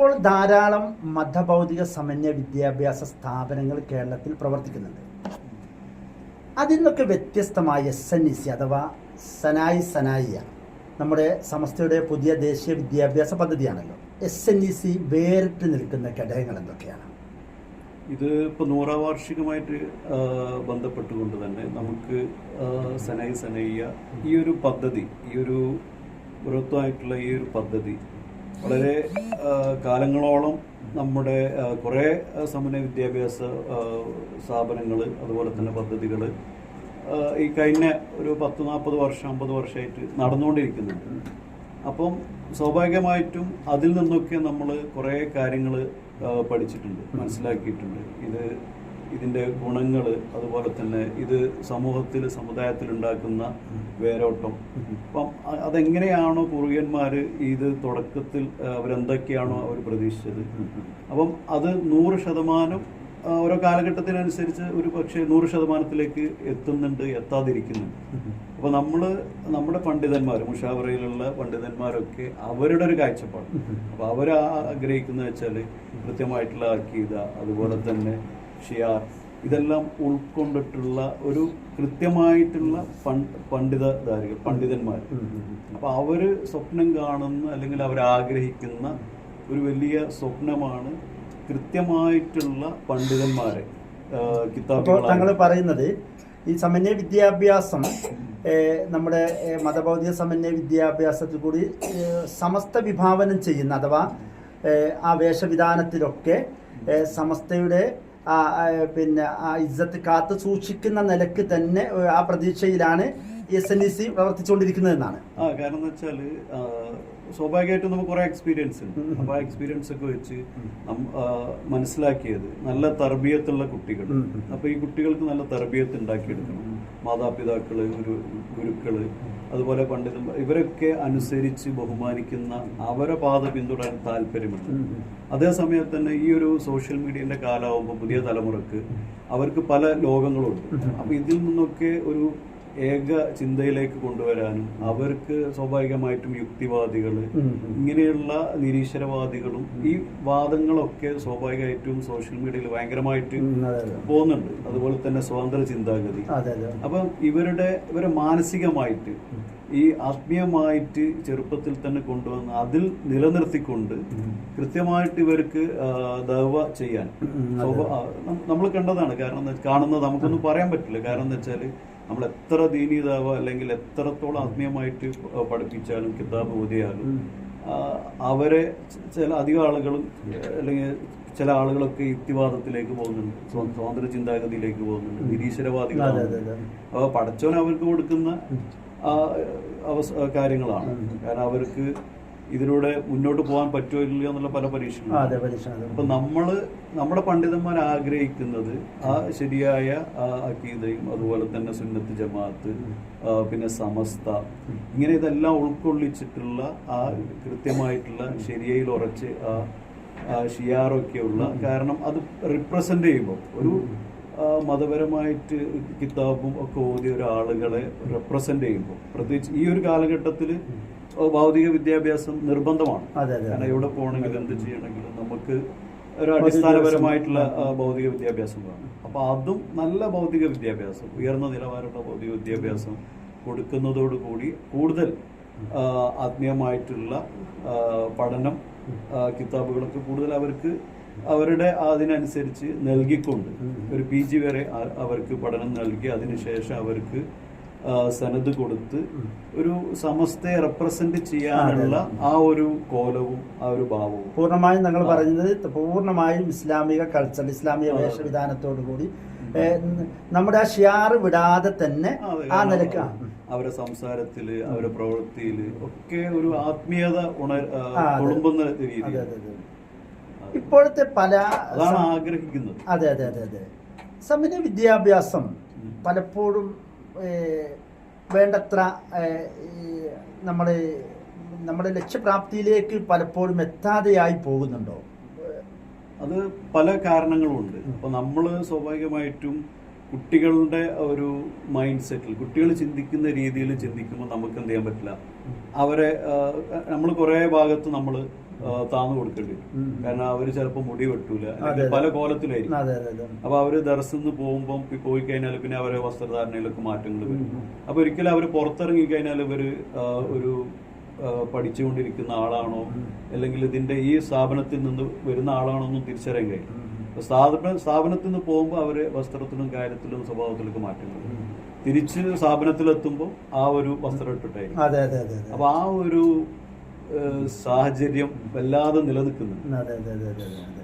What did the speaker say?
ഇപ്പോൾ ധാരാളം മതഭൗതിക സമന്വയ വിദ്യാഭ്യാസ സ്ഥാപനങ്ങൾ കേരളത്തിൽ പ്രവർത്തിക്കുന്നുണ്ട്. അതിൽ നിന്നൊക്കെ വ്യത്യസ്തമായ എസ് എൻ ഇ സി അഥവാ സനായി സനായിയ നമ്മുടെ സമസ്തയുടെ പുതിയ ദേശീയ വിദ്യാഭ്യാസ പദ്ധതിയാണല്ലോ. എസ് എൻ ഇ സി വേറിട്ട് നിൽക്കുന്ന ഘടകങ്ങൾ എന്തൊക്കെയാണ്? ഇത് ഇപ്പോൾ നൂറാം വാർഷികമായിട്ട് ബന്ധപ്പെട്ടുകൊണ്ട് തന്നെ നമുക്ക് സനായി സനൈ സനയ്യ ഈ ഒരു പദ്ധതി ഈ ഒരു ബൃഹത്വമായിട്ടുള്ള ഈ ഒരു പദ്ധതി വളരെ കാലങ്ങളോളം നമ്മുടെ കുറേ സമന്വയ വിദ്യാഭ്യാസ സ്ഥാപനങ്ങൾ അതുപോലെ തന്നെ പദ്ധതികൾ ഈ കഴിഞ്ഞ ഒരു പത്ത് നാൽപ്പത് വർഷം അമ്പത് വർഷമായിട്ട് നടന്നുകൊണ്ടിരിക്കുന്നുണ്ട്. അപ്പം സ്വാഭാവികമായിട്ടും അതിൽ നിന്നൊക്കെ നമ്മൾ കുറേ കാര്യങ്ങൾ പഠിച്ചിട്ടുണ്ട് മനസ്സിലാക്കിയിട്ടുണ്ട്. ഇത് ഇതിന്റെ ഗുണങ്ങൾ അതുപോലെ തന്നെ ഇത് സമൂഹത്തിൽ സമുദായത്തിൽ ഉണ്ടാക്കുന്ന വേരോട്ടം. അപ്പം അതെങ്ങനെയാണോ കുറുകിയന്മാർ ഇത് തുടക്കത്തിൽ അവരെന്തൊക്കെയാണോ അവർ പ്രതീക്ഷിച്ചത്? അപ്പം അത് നൂറ് ശതമാനം ഓരോ കാലഘട്ടത്തിനനുസരിച്ച് ഒരു പക്ഷേ നൂറ് ശതമാനത്തിലേക്ക് എത്തുന്നുണ്ട് എത്താതിരിക്കുന്നുണ്ട്. അപ്പോൾ നമ്മൾ നമ്മുടെ പണ്ഡിതന്മാർ മുഷാവറയിലുള്ള പണ്ഡിതന്മാരൊക്കെ അവരുടെ ഒരു കാഴ്ചപ്പാട്. അപ്പോൾ അവർ ആഗ്രഹിക്കുന്നത് വെച്ചാൽ കൃത്യമായിട്ടുള്ള അക്കീത അതുപോലെ തന്നെ ഷിയാർ. ഇതെല്ലാം ഉൾക്കൊണ്ടിട്ടുള്ള ഒരു കൃത്യമായിട്ടുള്ള പണ്ഡിത പണ്ഡിതധാരികൾ പണ്ഡിതന്മാർ അപ്പൊ അവർ സ്വപ്നം കാണുന്ന അല്ലെങ്കിൽ അവർ ആഗ്രഹിക്കുന്ന ഒരു വലിയ സ്വപ്നമാണ് കൃത്യമായിട്ടുള്ള പണ്ഡിതന്മാരെ താങ്കൾ പറയുന്നത് ഈ സമന്വയ വിദ്യാഭ്യാസം നമ്മുടെ മതബൗദ്ധിക സമന്വയ വിദ്യാഭ്യാസത്തിൽ കൂടി സമസ്ത വിഭാവനം ചെയ്യുന്ന അഥവാ ആ വേഷവിധാനത്തിലൊക്കെ സമസ്തയുടെ പിന്നെ ആ ഇജ്ജത്ത് കാത്തു സൂക്ഷിക്കുന്ന നിലയ്ക്ക് തന്നെ ആ പ്രതീക്ഷയിലാണ് എസ് എൻ ഇ സി പ്രവർത്തിച്ചുകൊണ്ടിരിക്കുന്നതെന്നാണ്. ആ കാരണം എന്ന് വെച്ചാൽ സ്വാഭാവികമായിട്ടും നമുക്ക് കുറെ എക്സ്പീരിയൻസ് ഉണ്ട്. അപ്പോൾ ആ എക്സ്പീരിയൻസ് ഒക്കെ വെച്ച് മനസ്സിലാക്കിയത് നല്ല തർബീയത്തുള്ള കുട്ടികൾ. അപ്പോൾ ഈ കുട്ടികൾക്ക് നല്ല തർബീയത്ത് ഉണ്ടാക്കിയെടുക്കണം. മാതാപിതാക്കൾ ഗുരു ഗുരുക്കൾ അതുപോലെ പണ്ഡിതന്മാർ ഇവരൊക്കെ അനുസരിച്ച് ബഹുമാനിക്കുന്ന അവരെ പാത പിന്തുടരാൻ താല്പര്യമുണ്ട്. അതേസമയത്ത് തന്നെ ഈ ഒരു സോഷ്യൽ മീഡിയന്റെ കാലമാകുമ്പോൾ പുതിയ തലമുറയ്ക്ക് അവർക്ക് പല ലോകങ്ങളുണ്ട്. അപ്പൊ ഇതിൽ നിന്നൊക്കെ ഒരു ഏക ചിന്തയിലേക്ക് കൊണ്ടുവരാനും അവർക്ക് സ്വാഭാവികമായിട്ടും യുക്തിവാദികൾ ഇങ്ങനെയുള്ള നിരീശ്വരവാദികളും ഈ വാദങ്ങളൊക്കെ സ്വാഭാവികമായിട്ടും സോഷ്യൽ മീഡിയയിൽ ഭയങ്കരമായിട്ട് പോകുന്നുണ്ട്. അതുപോലെ തന്നെ സ്വതന്ത്ര ചിന്താഗതി. അപ്പം ഇവരുടെ ഇവരെ മാനസികമായിട്ട് ഈ ആത്മീയമായിട്ട് ചെറുപ്പത്തിൽ തന്നെ കൊണ്ടുവന്ന് അതിൽ നിലനിർത്തിക്കൊണ്ട് കൃത്യമായിട്ട് ഇവർക്ക് ദവ ചെയ്യാൻ. നമ്മൾ കണ്ടതാണ്. കാരണം കാണുന്നത് നമുക്കൊന്നും പറയാൻ പറ്റില്ല. കാരണം എന്താ വെച്ചാൽ നമ്മൾ എത്ര ദീനീതാവുക അല്ലെങ്കിൽ എത്രത്തോളം ആത്മീയമായിട്ട് പഠിപ്പിച്ചാലും കിതാബ് ഓതിയാലും അവരെ ചില അധികം ആളുകളും അല്ലെങ്കിൽ ചില ആളുകളൊക്കെ യുക്തിവാദത്തിലേക്ക് പോകുന്നുണ്ട് സ്വാതന്ത്ര്യ സ്വതന്ത്ര ചിന്താഗതിയിലേക്ക് പോകുന്നുണ്ട് നിരീശ്വരവാദികൾ നിരീശ്വരവാദികളാണ്. അപ്പോൾ പഠിച്ചവൻ അവർക്ക് കൊടുക്കുന്ന കാര്യങ്ങളാണ്. കാരണം അവർക്ക് ഇതിലൂടെ മുന്നോട്ട് പോകാൻ പറ്റുമോ ഇല്ലയോ എന്നുള്ള പല ആ, പരീക്ഷകളും അതെ പരീക്ഷ അതെ. അപ്പൊ നമ്മൾ നമ്മുടെ പണ്ഡിതന്മാർ ആഗ്രഹിക്കുന്നത് ആ ശരിയായ ആ അക്കീതയും അതുപോലെ തന്നെ സുന്നത്ത് ജമാഅത്ത് പിന്നെ സമസ്ത ഇങ്ങനെ ഇതെല്ലാം ഉൾക്കൊള്ളിച്ചിട്ടുള്ള ആ കൃത്യമായിട്ടുള്ള ശരിയയിൽ ഉറച്ച് ആ ഷിയാറൊക്കെയുള്ള കാരണം അത് റിപ്രസെന്റ് ചെയ്യുമ്പോൾ ഒരു മതപരമായിട്ട് കിതാബും ഒക്കെ ഓതിയ ഒരാളുകളെ റെപ്രസെന്റ് ചെയ്യുമ്പോൾ പ്രത്യേകിച്ച് ഈ ഒരു കാലഘട്ടത്തിൽ ഭൗതിക വിദ്യാഭ്യാസം നിർബന്ധമാണ്. കാരണം എവിടെ പോകണമെങ്കിലും എന്ത് ചെയ്യണമെങ്കിലും നമുക്ക് ഒരു അടിസ്ഥാനപരമായിട്ടുള്ള ഭൗതിക വിദ്യാഭ്യാസം വേണം. അപ്പൊ അതും നല്ല ഭൗതിക വിദ്യാഭ്യാസം ഉയർന്ന നിലവാരമുള്ള ഭൗതിക വിദ്യാഭ്യാസം കൊടുക്കുന്നതോടുകൂടി കൂടുതൽ ആത്മീയമായിട്ടുള്ള പഠനം കിതാബുകളൊക്കെ കൂടുതൽ അവർക്ക് അവരുടെ അതിനനുസരിച്ച് നൽകിക്കൊണ്ട് ഒരു പി ജി വരെ അവർക്ക് പഠനം നൽകി അതിനുശേഷം അവർക്ക് സനത് കൊടുത്ത് ഒരു സമസ്തയെ റെപ്രസെന്റ് ചെയ്യാനുള്ള ആ ഒരു കോലവും ആ ഒരു ഭാവവും. പൂർണമായും ഞങ്ങൾ പറയുന്നത് പൂർണമായും ഇസ്ലാമിക കൾച്ചർ ഇസ്ലാമിക. വേഷവിധാനത്തോടു കൂടി. നമ്മുടെ ആ ഷിയാർ വിടാതെ തന്നെ ആ, നിലയ്ക്ക് അവരുടെ സംസാരത്തിൽ അവരുടെ പ്രവൃത്തിയിൽ ഒക്കെ ഒരു ആത്മീയത ഉണർ രീതി ഇപ്പോഴത്തെ പല അതാണ് ആഗ്രഹിക്കുന്നത്. അതെ അതെ അതെ അതെ. സമന്വയ വിദ്യാഭ്യാസം പലപ്പോഴും വേണ്ടത്ര നമ്മൾ നമ്മുടെ ലക്ഷ്യപ്രാപ്തിയിലേക്ക് പലപ്പോഴും എത്താതെയായി പോകുന്നുണ്ടോ? അത് പല കാരണങ്ങളുമുണ്ട് അപ്പൊ നമ്മൾ സ്വാഭാവികമായിട്ടും കുട്ടികളുടെ ഒരു മൈൻഡ് സെറ്റിൽ കുട്ടികൾ ചിന്തിക്കുന്ന രീതിയിൽ ചിന്തിക്കുമ്പോൾ നമുക്ക് എന്ത് ചെയ്യാൻ പറ്റില്ല? അവരെ നമ്മൾ കുറേ ഭാഗത്ത് നമ്മൾ താന്നു കൊടുക്കേണ്ടി വരും. കാരണം അവർ ചിലപ്പോൾ മുടി വെട്ടൂല. പല കോലത്തിലായിരിക്കും. അപ്പൊ അവർ ദർശനം പോകുമ്പോൾ പോയി കഴിഞ്ഞാൽ പിന്നെ അവരെ വസ്ത്രധാരണയിലൊക്കെ മാറ്റങ്ങൾ വരും. അപ്പൊ ഒരിക്കലും അവർ പുറത്തിറങ്ങി കഴിഞ്ഞാൽ ഇവർ ഒരു പഠിച്ചുകൊണ്ടിരിക്കുന്ന ആളാണോ അല്ലെങ്കിൽ ഇതിന്റെ ഈ സ്ഥാപനത്തിൽ നിന്ന് വരുന്ന ആളാണോ എന്നും തിരിച്ചറിയാൻ കഴിയും സ്ഥാപന സ്ഥാപനത്തിൽ നിന്ന് പോകുമ്പോൾ അവർ വസ്ത്രത്തിലും കാര്യത്തിലും സ്വഭാവത്തിലൊക്കെ മാറ്റങ്ങൾ. തിരിച്ച് സ്ഥാപനത്തിലെത്തുമ്പോൾ ആ ഒരു വസ്ത്രം ഇട്ടിട്ടായിരിക്കും. അപ്പൊ ആ ഒരു സാഹചര്യം വല്ലാതെ നിലനിൽക്കുന്നുണ്ട്.